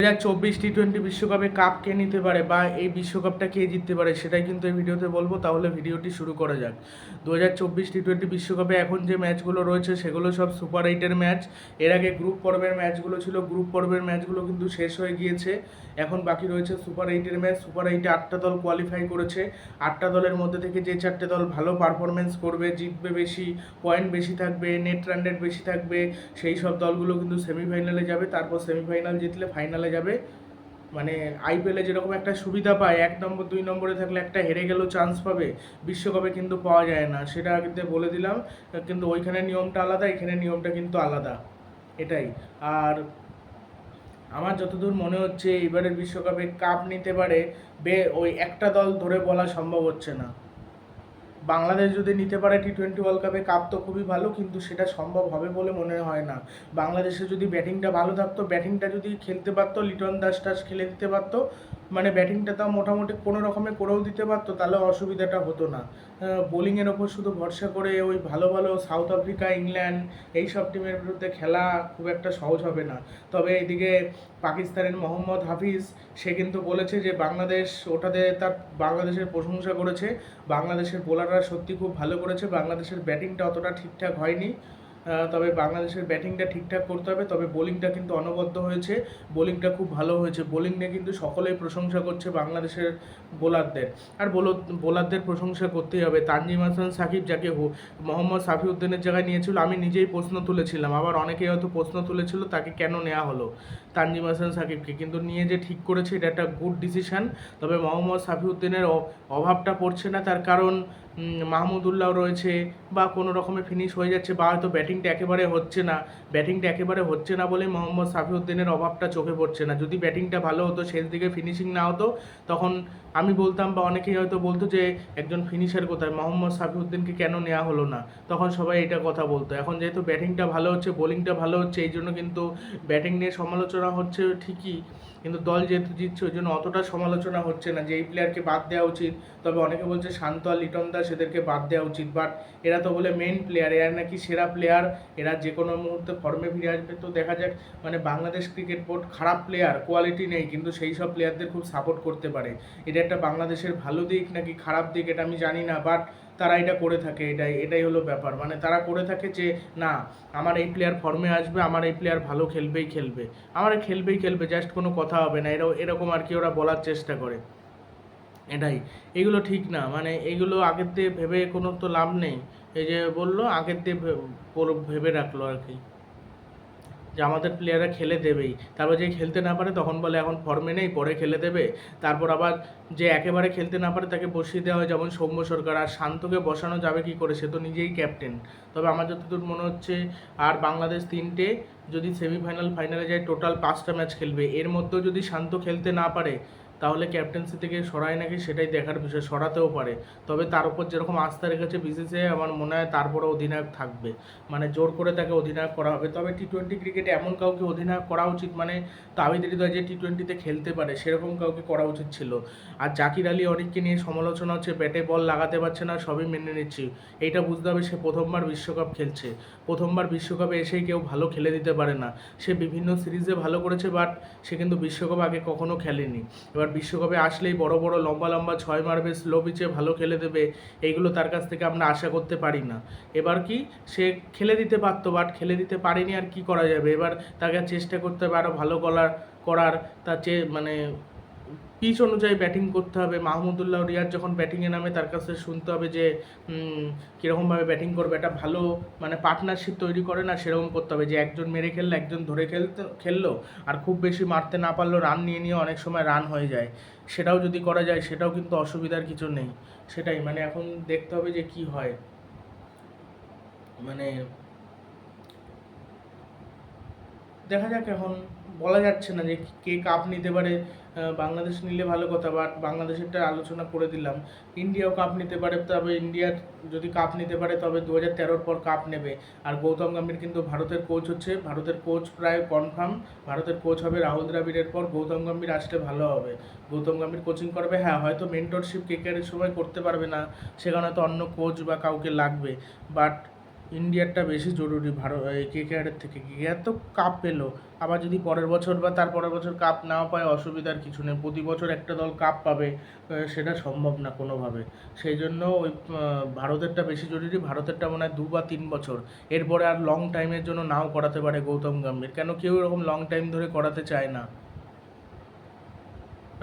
দু হাজার চব্বিশ টি টোয়েন্টি বিশ্বকাপে কাপ কে নিতে পারে বা এই বিশ্বকাপটা কে জিততে পারে সেটাই কিন্তু এই ভিডিওতে বলব। তাহলে ভিডিওটি শুরু করা যাক। দু হাজার চব্বিশ টি টোয়েন্টি বিশ্বকাপে এখন যে ম্যাচগুলো রয়েছে সেগুলো সব সুপার এইটের ম্যাচ। এর আগে গ্রুপ পর্বের ম্যাচগুলো ছিল গ্রুপ পর্বের ম্যাচগুলো কিন্তু শেষ হয়ে গিয়েছে। এখন বাকি রয়েছে সুপার এইটের ম্যাচ। সুপার এইটে আটটা দল কোয়ালিফাই করেছে। আটটা দলের মধ্যে থেকে যে চারটে দল ভালো পারফরমেন্স করবে, জিতবে বেশি পয়েন্ট বেশি থাকবে নেট রান রেট বেশি থাকবে, সেই সব দলগুলো কিন্তু সেমিফাইনালে যাবে। তারপর সেমিফাইনাল জিতলে ফাইনালে যাবে। মানে আইপিএলে যেরকম একটা সুবিধা পায়, এক নম্বর, দুই নম্বরে থাকলে একটা হেরে গেলেও চান্স পাবে, বিশ্বকাপে কিন্তু পাওয়া যায় না। সেটা কিন্তু বলে দিলাম, কিন্তু ওইখানে নিয়মটা আলাদা, এখানে নিয়মটা কিন্তু আলাদা। এটাই। আর আমার যতদূর মনে হচ্ছে, এবারের বিশ্বকাপে কাপ নিতে পারে, বে, ওই একটা দল ধরে বলা সম্ভব হচ্ছে না। বাংলাদেশ যদি নিতে পারে টি টোয়েন্টি ওয়ার্ল্ড কাপে কাপ তো খুবই ভালো, কিন্তু সেটা সম্ভব হবে বলে মনে হয় না। বাংলাদেশে যদি ব্যাটিংটা ভালো থাকতো ব্যাটিংটা যদি খেলতে পারতো, লিটন দাস টাস খেলে দিতে পারতো মানে ব্যাটিংটা তাও মোটামুটি কোনো রকমে করেও দিতে পারতো, তাহলে অসুবিধাটা হতো না। বোলিংয়ের ওপর শুধু ভরসা করে ওই ভালো ভালো সাউথ আফ্রিকা, ইংল্যান্ড এই সব টিমের বিরুদ্ধে খেলা খুব একটা সহজ হবে না। তবে এইদিকে পাকিস্তানের মোহাম্মদ হাফিজ, সে কিন্তু বলেছে যে বাংলাদেশ ওটাতে তার বাংলাদেশের প্রশংসা করেছে। বাংলাদেশের বোলাররা সত্যি খুব ভালো করেছে। বাংলাদেশের ব্যাটিংটা অতটা ঠিকঠাক হয়নি। তবে বাংলাদেশের ব্যাটিংটা ঠিকঠাক করতে হবে, তবে বোলিংটা কিন্তু অনবদ্য হয়েছে, বোলিংটা খুব ভালো হয়েছে, বোলিং নিয়ে কিন্তু সকলেই প্রশংসা করছে বাংলাদেশের বোলারদের। আর বোলো- বোলারদের প্রশংসা করতেই হবে। তানজিম হাসান সাকিব যাকে হো- মোহাম্মদ সাফিউদ্দিনের জায়গায় নিয়েছিল, আমি নিজেই প্রশ্ন তুলেছিলাম, আবার অনেকেই হয়তো প্রশ্ন তুলেছিল তাকে কেন নেওয়া হলো তানজিম হাসান সাকিবকে, কিন্তু নিয়ে যে ঠিক করেছে এটা একটা গুড ডিসিশন তবে মোহাম্মদ সাফিউদ্দিনের অভাবটা পড়ছে না, তার কারণ মাহমুদুল্লাহ রয়েছে বা কোনো রকমে ফিনিশ হয়ে যাচ্ছে বা হয়তো ব্যাটিংটা একেবারে হচ্ছে না। ব্যাটিংটা একেবারে হচ্ছে না বলে মোহাম্মদ সাফিউদ্দিনের অভাবটা চোখে পড়ছে না। যদি ব্যাটিংটা ভালো হতো, শেষ দিকে ফিনিশিং না হতো, তখন আমি বলতাম বা অনেকেই হয়তো বলতো যে, একজন ফিনিশার কোথায়? মোহাম্মদ সাফিউদ্দিনকে কেন নেওয়া হলো না? তখন সবাই এটা কথা বলতো। এখন যেহেতু ব্যাটিংটা ভালো হচ্ছে বোলিংটা ভালো হচ্ছে, এই জন্য কিন্তু ব্যাটিং নিয়ে সমালোচনা হচ্ছে ঠিকই। কিন্তু দল যেহেতু জিতছে, ওই জন্য অতটা সমালোচনা হচ্ছে না যে এই প্লেয়ারকে বাদ দেওয়া উচিত। তবে অনেকে বলছে শান্ত আর লিটন দাস এদেরকে বাদ দেওয়া উচিত। বাট এরা তো বলে মেন প্লেয়ার এরা নাকি সেরা প্লেয়ার এরা যে কোনো মুহূর্তে ফর্মে ফিরে আসবে। তো দেখা যাক মানে বাংলাদেশ ক্রিকেট বোর্ড খারাপ প্লেয়ার কোয়ালিটি নেই, কিন্তু সেই সব প্লেয়ারদের খুব সাপোর্ট করতে পারে। এটা একটা বাংলাদেশের ভালো দিক নাকি খারাপ দিক, এটা আমি জানি না। বাট তারা এটা করে থাকে, এটাই এটাই হলো ব্যাপার। মানে তারা করে থাকে যে, না, আমার এই প্লেয়ার ফর্মে আসবে, আমার এই প্লেয়ার ভালো খেলবেই খেলবে। আমার খেলবেই খেলবে জাস্ট কোনো কথা হবে না। এরাও, এরকম আর কি ওরা বলার চেষ্টা করে। এটাই। এগুলো ঠিক না। মানে এগুলো আগের দিয়ে ভেবে কোনো তো লাভ নেই। এই যে বলল, আগের দিয়ে ভেবে রাখল আর কি। যে আমাদের প্লেয়াররা খেলে দেবেই। তারপর যে খেলতে না পারে তখন বলে এখন ফর্মে নেই, পরে খেলে দেবে। তারপর আবার যে একেবারে খেলতে না পারে তাকে বসিয়ে দেওয়া হয় যেমন সৌম্য সরকার। আর শান্তকে বসানো যাবে কি করে? সে তো নিজেই ক্যাপ্টেন তবে আমার যতদূর মনে হচ্ছে, আর বাংলাদেশ তিনটে যদি সেমিফাইনাল ফাইনালে যায় টোটাল পাঁচটা ম্যাচ খেলবে। এর মধ্যেও যদি শান্ত খেলতে না পারে তাহলে ক্যাপ্টেন্সি থেকে সরায় নাকি সেটাই দেখার বিষয়, সরাতেও পারে। তবে তার উপর যেরকম আস্থা রেখেছে বিসিসিআই আমার মনে হয় তারপরে অধিনায়ক থাকবে। মানে জোর করে তাকে অধিনায়ক করা হবে। তবে টি টোয়েন্টি ক্রিকেটে এমন কাউকে অধিনায়ক করা উচিত মানে তাহিদ হৃদয় যে টি টোয়েন্টিতে খেলতে পারে, সেরকম কাউকে করা উচিত ছিল। আর জাকির আলী অনেককে নিয়ে সমালোচনা হচ্ছে, ব্যাটে বল লাগাতে পারছে না, সবই মেনে নিচ্ছি। এইটা বুঝতে হবে, সে প্রথমবার বিশ্বকাপ খেলছে। প্রথমবার বিশ্বকাপে এসেই কেউ ভালো খেলে দিতে পারে না। সে বিভিন্ন সিরিজে ভালো করেছে, বাট সে কিন্তু বিশ্বকাপ আগে কখনো খেলেনি। এবার বিশ্বকাপে আসলেই বড় বড় লম্বা লম্বা ছয় মারবে, স্লো পিচে ভালো খেলে দেবে, এইগুলো তার কাছ থেকে আমরা আশা করতে পারি না। এবার কি? সে খেলে দিতে পারতো বাট খেলে দিতে পারেনি আর কি করা যাবে? এবার তাকে চেষ্টা করতে হবে আরও ভালো করার করার, তার চেয়ে মানে পিচ অনুযায়ী ব্যাটিং করতে হবে। মাহমুদুল্লাহ রিয়াজ যখন ব্যাটিংয়ে নামে, তার কাছে শুনতে হবে যে কীরকমভাবে ব্যাটিং করবে। একটা ভালো মানে পার্টনারশিপ তৈরি করে না, সেরকম করতে হবে যে, একজন মেরে খেললো, একজন ধরে খেলতে, খেললো আর খুব বেশি মারতে না পারলেও রান নিয়ে নিয়ে অনেক সময় রান হয়ে যায়। সেটাও যদি করা যায়, সেটাও কিন্তু অসুবিধার কিছু নেই। সেটাই মানে এখন দেখতে হবে যে, কি হয়। মানে দেখা যাক এখন, বলা যাচ্ছে না যে, কে কাপ নিতে পারে। বাংলাদেশ নিলে ভালো কথা বাট বাংলাদেশেরটা আলোচনা করে দিলাম। ইন্ডিয়াও কাপ নিতে পারে, তবে ইন্ডিয়ার যদি কাপ নিতে পারে, তবে দু হাজার তেরোর পর কাপ নেবে। আর গৌতম গম্ভীর কিন্তু ভারতের কোচ হচ্ছে, ভারতের কোচ প্রায় কনফার্ম ভারতের কোচ হবে রাহুল দ্রাবিড়ের পর গৌতম গম্ভীর আসলে ভালো হবে। গৌতম গম্ভীর কোচিং করবে হ্যাঁ হয়তো মেন্টরশিপ কেকেআরের সময় করতে পারবে না, সেখানে তো অন্য কোচ বা কাউকে লাগবে বাট ইন্ডিয়ারটা বেশি জরুরি ভারত কে কেআরের থেকে। কে কেআর তো কাপ পেল। আবার যদি পরের বছর বা তার পরের বছর কাপ নাও পায়, অসুবিধার কিছু নেই। প্রতি বছর একটা দল কাপ পাবে সেটা সম্ভব না কোনোভাবে। সেই জন্য ওই ভারতেরটা বেশি জরুরি। ভারতেরটা মনে হয় দু বা তিন বছর। এরপরে আর লং টাইমের জন্য নাও করাতে পারে গৌতম গম্ভীর। কেন কেউ এরকম লং টাইম ধরে করাতে চায় না।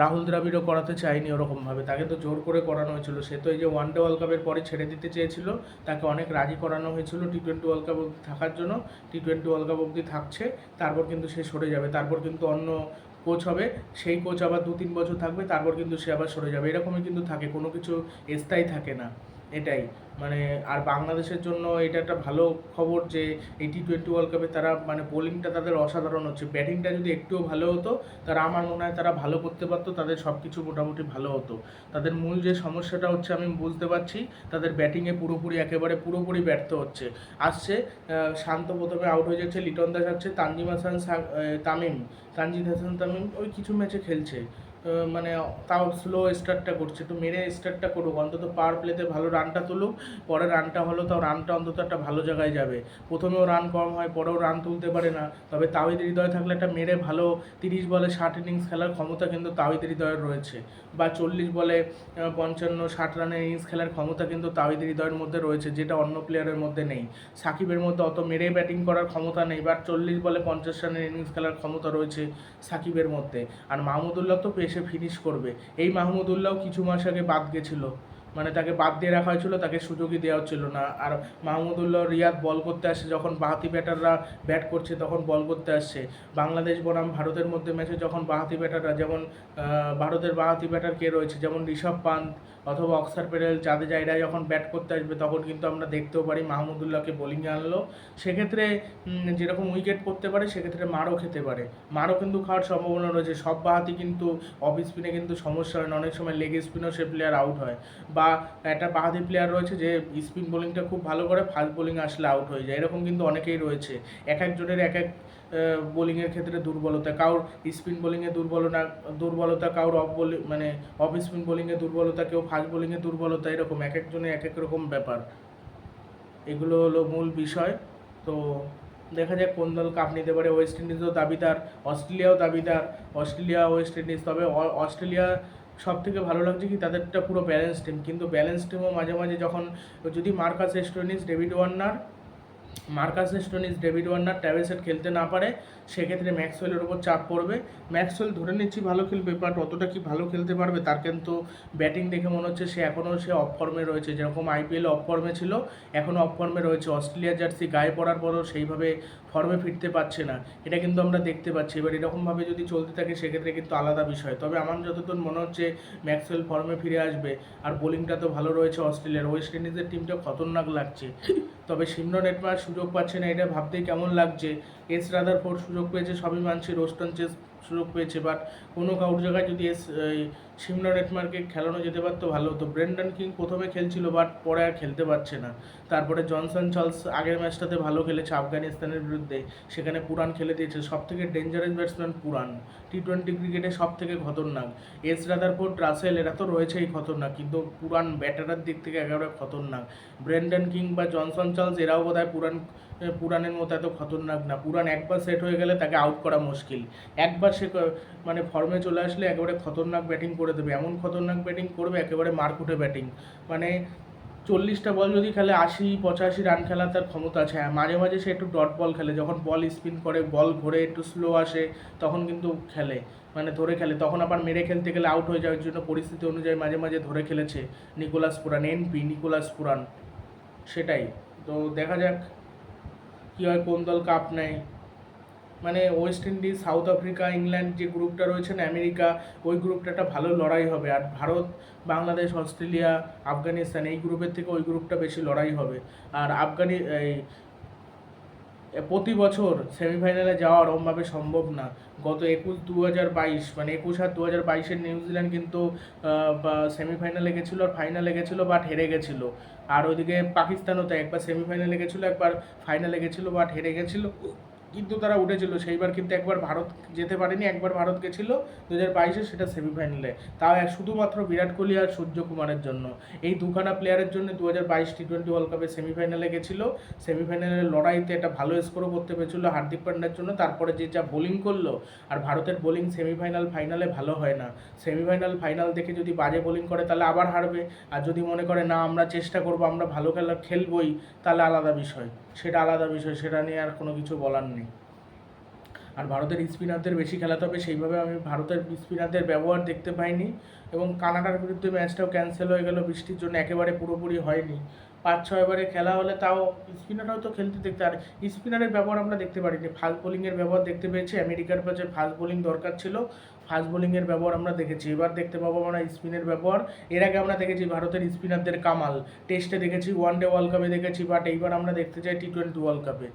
রাহুল দ্রাবিড়ও করাতে চায়নি ওরকমভাবে। তাকে তো জোর করে করানো হয়েছিল। সে তো এই যে ওয়ান ডে ওয়ার্ল্ড কাপের পরে ছেড়ে দিতে চেয়েছিল। তাকে অনেক রাজি করানো হয়েছিল টি টোয়েন্টি ওয়ার্ল্ড কাপ অবধি থাকার জন্য। টি টোয়েন্টি ওয়ার্ল্ড কাপ অবধি থাকছে, তারপর কিন্তু সে সরে যাবে। তারপর কিন্তু অন্য কোচ হবে। সেই কোচ আবার দু তিন বছর থাকবে, তারপর কিন্তু সে আবার সরে যাবে। এরকমই কিন্তু থাকে, কোনো কিছু স্থায়ী থাকে না। এটাই। মানে আর বাংলাদেশের জন্য এটা একটা ভালো খবর যে, এই টি টোয়েন্টি ওয়ার্ল্ড কাপে তারা মানে বোলিংটা তাদের অসাধারণ হচ্ছে। ব্যাটিংটা যদি একটুও ভালো হতো তারা আমার মনে হয় তারা ভালো করতে পারতো, তাদের সব কিছু মোটামুটি ভালো হতো। তাদের মূল যে সমস্যাটা হচ্ছে, আমি বুঝতে পারছি, তাদের ব্যাটিংয়ে পুরোপুরি একেবারে পুরোপুরি ব্যর্থ হচ্ছে। আসছে শান্ত প্রথমে আউট হয়ে যাচ্ছে লিটন দাস, আসছে তানজিম হাসান তামিম তানজিদ হাসান, তামিম, ওই কিছু ম্যাচে খেলছে। মানে তাও স্লো স্টার্টটা করছে। একটু মেরে স্টার্টটা করুক। অন্তত পাওয়ার প্লেতে ভালো রানটা তুলুক। পরে রানটা হলো তাও রানটা অন্তত একটা ভালো জায়গায় যাবে। প্রথমেও রান কম হয়, পরেও রান তুলতে পারে না। তবে তাওহিদ হৃদয় থাকলে একটা মেরে ভালো তিরিশ বলে ষাট ইনিংস খেলার ক্ষমতা কিন্তু তাওহিদ হৃদয়ের রয়েছে। বা চল্লিশ বলে পঞ্চান্ন, ষাট রানের ইনিংস খেলার ক্ষমতা কিন্তু তাওহিদ হৃদয়ের মধ্যে রয়েছে, যেটা অন্য প্লেয়ারের মধ্যে নেই। সাকিবের মধ্যে অত মেরে ব্যাটিং করার ক্ষমতা নেই বা চল্লিশ বলে পঞ্চাশ রানের ইনিংস খেলার ক্ষমতা রয়েছে সাকিবের মধ্যে। আর মাহমুদুল্লাহ তো পেসে ফিনিশ করবে। এই মাহমুদুল্লাহ কিছু মাস আগে বাদ গেছিল। মানে তাকে বাদ দিয়ে রাখা হয়েছিল, তাকে সুযোগই দেওয়া হচ্ছিল না। আর মাহমুদুল্লাহ রিয়াদ বল করতে আসে, যখন বাহাতি ব্যাটাররা ব্যাট করছে, তখন বল করতে আসছে বাংলাদেশ বনাম ভারতের মধ্যে ম্যাচে যখন বাহাতি ব্যাটাররা, যেমন ভারতের বাহাতি ব্যাটার কে রয়েছে? যেমন ঋষভ পান্ত অথবা অক্সার প্যাটেল জাদেজা এরা যখন ব্যাট করতে আসবে, তখন কিন্তু আমরা দেখতেও পারি মাহমুদুল্লাহকে বোলিংয়ে আনলো। সেক্ষেত্রে যেরকম উইকেট করতে পারে, সেক্ষেত্রে মারও খেতে পারে। মারও কিন্তু খাওয়ার সম্ভাবনা রয়েছে। সব বাহাতি কিন্তু অফ স্পিনে কিন্তু সমস্যা হয় না। অনেক সময় লেগ স্পিনও সে প্লেয়ার আউট হয়। বা একটা বাহাদি প্লেয়ার রয়েছে যে স্পিন বোলিংটা খুব ভালো করে ফাস্ট বোলিং আসলে আউট হয়ে যায়। এরকম কিন্তু অনেকেই রয়েছে। এক একজনের এক এক বোলিংয়ের ক্ষেত্রে দুর্বলতা। কারোর স্পিন বোলিংয়ে দুর্বলতা দুর্বলতা, কারোর অফ বোলিং মানে অফ স্পিন বোলিংয়ে দুর্বলতা, কেউ ফাস্ট বোলিংয়ে দুর্বলতা, এরকম এক একজনের এক এক রকম ব্যাপার। এগুলো হলো মূল বিষয়। তো দেখা যাক কোন দল কাপ নিতে পারে। ওয়েস্ট ইন্ডিজও দাবিদার অস্ট্রেলিয়াও দাবিদার অস্ট্রেলিয়া ওয়েস্ট ইন্ডিজ তবে অস্ট্রেলিয়া সব থেকে ভালো লাগছে কি তাদেরটা পুরো ব্যালেন্স টিম কিন্তু ব্যালেন্স টিমও মাঝে মাঝে যখন যদি Marcus Stoinis David Warner Marcus Stoinis, David Warner ট্যাভেলসেট খেলতে না পারে, সেক্ষেত্রে ম্যাক্সওয়েলের উপর চাপ পড়বে। ম্যাক্সওয়েল ধরে নিচ্ছি ভালো খেলবে বাট অতটা কি ভালো খেলতে পারবে তার কিন্তু ব্যাটিং দেখে মনে হচ্ছে সে এখনও সে অফ রয়েছে। যেরকম আইপিএল অফ ছিল, এখনও অফ রয়েছে। অস্ট্রেলিয়ার জার্সি গায়ে পড়ার পরও সেইভাবে ফর্মে ফিরতে পারছে না। এটা কিন্তু আমরা দেখতে পাচ্ছি। এবার এরকমভাবে যদি চলতে থাকে, সেক্ষেত্রে কিন্তু আলাদা বিষয়। তবে আমার যতদূর মনে হচ্ছে, ম্যাক্সওয়েল ফর্মে ফিরে আসবে। আর বোলিংটা তো ভালো রয়েছে অস্ট্রেলিয়ার। ওয়েস্ট ইন্ডিজের টিমটা খতরনাক লাগছে। তবে সিমরন এটমার সুযোগ পাচ্ছে না, এটা ভাবতেই কেমন লাগছে? এস রাদার ফোর সুযোগ পেয়েছে, সবই মানছি, রোস্টন চেস সুযোগ পেয়েছে বাট কোনো কাউর জায়গায় যদি এস, এই সিমরন এটমারকে খেলানো যেতে পারতো ভালো। হতো ব্রেন্ডন কিং প্রথমে খেলছিল বাট পরে আর খেলতে পারছে না। তারপরে জনসন চার্লস আগের ম্যাচটাতে ভালো খেলেছে আফগানিস্তানের বিরুদ্ধে। সেখানে পুরান খেলে দিয়েছে। সব থেকে ডেঞ্জারাস ব্যাটসম্যান পুরান টি টোয়েন্টি ক্রিকেটে সব থেকে খতরনাক। এস রাদারফোর্ড রাসেল এরা তো রয়েছেই খতরনাক, কিন্তু পুরান ব্যাটারের দিক থেকে একেবারে খতরনাক। ব্রেন্ডন কিং বা জনসন চার্লস, এরাও বোধ হয় পুরান পুরানের মতো এত খতরনাক না। পুরাণ একবার সেট হয়ে গেলে তাকে আউট করা মুশকিল। একবার সে মানে ফর্মে চলে আসলে একেবারে খতরনাক ব্যাটিং করে দেবে। এমন খতরনাক ব্যাটিং করবে, একেবারে মারকুটে ব্যাটিং মানে চল্লিশটা বল যদি খেলে, আশি, পঁচাশি রান খেলার তার ক্ষমতা আছে। হ্যাঁ মাঝে মাঝে সে একটু ডট বল খেলে। যখন বল স্পিন করে বল ঘোরে, একটু স্লো আসে, তখন কিন্তু খেলে। মানে ধরে খেলে। তখন আবার মেরে খেলতে গেলে আউট হয়ে যাওয়ার জন্য পরিস্থিতি অনুযায়ী মাঝে মাঝে ধরে খেলেছে। Nicholas Pooran NP Nicholas Pooran সেটাই। তো দেখা যাক। কী হয় কোন দল কাপ নেয়? মানে West Indies South Africa England যে গ্রুপটা রয়েছে না আমেরিকা ওই গ্রুপটা একটা ভালো লড়াই হবে। আর ভারত, বাংলাদেশ, অস্ট্রেলিয়া, আফগানিস্তান, এই গ্রুপের থেকে ওই গ্রুপটা বেশি লড়াই হবে। আর আফগানি প্রতি বছর সেমিফাইনালে যাওয়া ওরমভাবে সম্ভব না। গত একুশ দু হাজার বাইশ মানে একুশ আর দু হাজার বাইশের নিউজিল্যান্ড কিন্তু সেমিফাইনালে গেছিল আর ফাইনালে গেছিল, বাট হেরে গেছিল। আর ওইদিকে পাকিস্তানও তাই, একবার সেমিফাইনালে গেছিল, একবার ফাইনালে গেছিল, বাট হেরে গেছিল। কিন্তু তারা উঠেছিল। সেইবার কিন্তু একবার ভারত যেতে পারেনি, একবার ভারত গেছিল দু হাজার বাইশে সেটা সেমিফাইনালে তাও শুধুমাত্র বিরাট কোহলি আর সূর্যকুমারের জন্য। এই দুখানা প্লেয়ারের জন্য দু হাজার বাইশ টি টোয়েন্টি ওয়ার্ল্ড কাপে সেমিফাইনালে গেছিল। সেমিফাইনালের লড়াইতে একটা ভালো স্কোরও করতে পেরেছিল হার্দিক পান্ডার জন্য। তারপরে যে যা বোলিং করল, আর ভারতের বোলিং সেমিফাইনাল ফাইনালে ভালো হয় না। সেমিফাইনাল ফাইনাল দেখে যদি বাজে বোলিং করে, তাহলে আবার হারবে। আর যদি মনে করে, না, আমরা চেষ্টা করব, আমরা ভালো খেলা, খেলবই তাহলে আলাদা বিষয়। সেটা আলাদা বিষয়, সেটা নিয়ে আর কোনো কিছু বলার নেই। আর ভারতের স্পিনারদের বেশি খেলাতে হবে, সেইভাবে আমি ভারতের স্পিনারদের ব্যবহার দেখতে পাইনি এবং কানাডার বিরুদ্ধে ম্যাচটাও ক্যান্সেল হয়ে গেল, বৃষ্টির জন্য একেবারে পুরোপুরি হয়নি। পাঁচ ছয়বারে খেলা হলে তাও স্পিনাররাও তো খেলতে দেখতে, আর স্পিনারের ব্যবহার আমরা দেখতে পারিনি। ফাস্ট বোলিংয়ের ব্যবহার দেখতে পেয়েছি, আমেরিকার কাছে ফাস্ট বোলিং দরকার ছিল। ফাস্ট বোলিংয়ের ব্যবহার আমরা দেখেছি। এবার দেখতে পাবো আমরা স্পিনের ব্যবহার। এর আগে আমরা দেখেছি ভারতের স্পিনারদের কামাল। টেস্টে দেখেছি ওয়ান ডে ওয়ার্ল্ড কাপে দেখেছি বাট এইবার আমরা দেখতে চাই টি টোয়েন্টি ওয়ার্ল্ড কাপে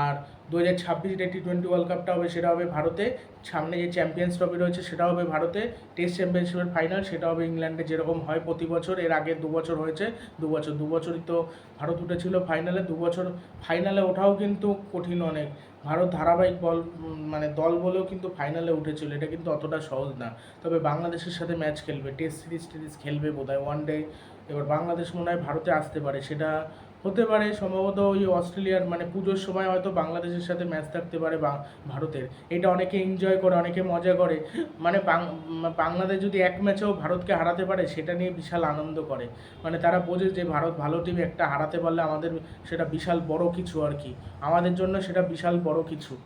আর দু হাজার ছাব্বিশে টি টোয়েন্টি ওয়ার্ল্ড কাপটা হবে, সেটা হবে ভারতে। সামনে যে চ্যাম্পিয়ন্স ট্রফি রয়েছে সেটা হবে ভারতে। টেস্ট চ্যাম্পিয়নশিপের ফাইনাল সেটা হবে ইংল্যান্ডে যেরকম হয় প্রতি বছর, এর আগে দু বছর হয়েছে, দু বছর। দু বছরই তো ভারত উঠেছিল ফাইনালে দু বছর ফাইনালে ওঠাও কিন্তু কঠিন অনেক। ভারত ধারাবাহিক বল মানে দল বলেও কিন্তু ফাইনালে উঠেছিল। এটা কিন্তু অতটা সহজ না। তবে বাংলাদেশের সাথে ম্যাচ খেলবে টেস্ট সিরিজ টিরিজ খেলবে বোধহয় ওয়ান ডে এবার বাংলাদেশ মনে হয় ভারতে আসতে পারে। সেটা হতে পারে, সম্ভবত ওই অস্ট্রেলিয়ার মানে পুজোর সময় হয়তো বাংলাদেশের সাথে ম্যাচ থাকতে পারে বা- ভারতের। এটা অনেকে এনজয় করে, অনেকে মজা করে। মানে বাংলাদেশ যদি এক ম্যাচেও ভারতকে হারাতে পারে, সেটা নিয়ে বিশাল আনন্দ করে। মানে তারা বোঝে যে ভারত ভালো টিম একটা হারাতে পারলে আমাদের সেটা বিশাল বড় কিছু আর কি। আমাদের জন্য সেটা বিশাল বড় কিছু।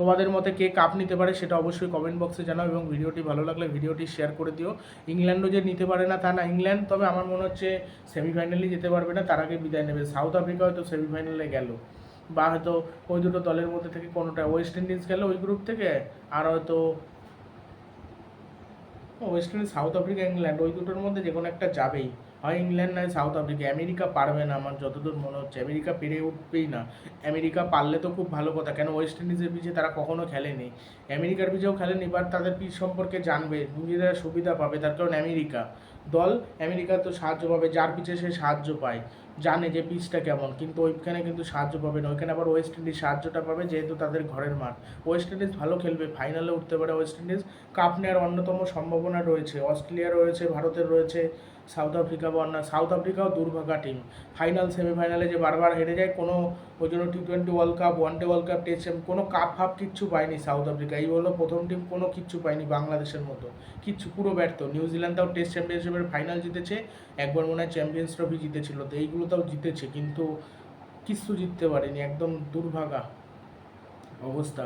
তোমাদের মতে কে কাপ নিতে পারে সেটা অবশ্যই কমেন্ট বক্সে জানাও এবং ভিডিওটি ভালো লাগলে ভিডিওটি শেয়ার করে দিও। ইংল্যান্ডও যে নিতে পারে না তা না। ইংল্যান্ড তবে আমার মনে হচ্ছে সেমিফাইনালে যেতে পারবে না, তার আগে বিদায় নেবে। সাউথ আফ্রিকা হয়তো সেমিফাইনালে গেল বা হয়তো ওই দুটো দলের মধ্যে থেকে কোনোটা ওয়েস্ট ইন্ডিজ গেল ওই গ্রুপ থেকে, আর হয়তো West Indies South Africa England ওই দুটোর মধ্যে যে কোনো একটা যাবেই। হয় ইংল্যান্ড নয় সাউথ আফ্রিকা, আমেরিকা পারবে না আমার যতদূর মনে হচ্ছে। আমেরিকা পেরে উঠবেই না। আমেরিকা পারলে তো খুব ভালো কথা, কেন ওয়েস্ট ইন্ডিজের পিচে তারা কখনো খেলেনি? আমেরিকার পিচেও খেলেনি বাট তাদের পিচ সম্পর্কে জানবে নিজেরা সুবিধা পাবে, তার কারণ আমেরিকা। দল আমেরিকা তো সাহায্য পাবে, যার পিছে সে সাহায্য পায়, জানে যে পিচটা কেমন, কিন্তু ওইখানে কিন্তু সাহায্য পাবে না। ওইখানে আবার ওয়েস্ট ইন্ডিজ সাহায্যটা পাবে, যেহেতু তাদের ঘরের মাঠ। ওয়েস্ট ইন্ডিজ ভালো খেলবে, ফাইনালে উঠতে পারে ওয়েস্ট ইন্ডিজ। কাপ নেওয়ার অন্যতম সম্ভাবনা রয়েছে, অস্ট্রেলিয়া রয়েছে, ভারতের রয়েছে সাউথ আফ্রিকা বা অন্য সাউথ আফ্রিকাও দুর্ভাগা টিম ফাইনাল সেমিফাইনালে যে বারবার হেরে যায়, কোনো ওই জন্য T twenty world cup one day world cup test কোনো কাপ ফাপ কিচ্ছু পায়নি সাউথ আফ্রিকা। এই হলো প্রথম টিম কোনো কিচ্ছু পায়নি বাংলাদেশের মতো। কিচ্ছু, পুরো ব্যর্থ। নিউজিল্যান্ড তাও টেস্ট চ্যাম্পিয়নশিপের ফাইনাল জিতেছে, একবার মনে হয় চ্যাম্পিয়ন্স ট্রফি জিতেছিল, তো এইগুলো তাও জিতেছে, কিন্তু কিচ্ছু জিততে পারেনি, একদম দুর্ভাগা অবস্থা।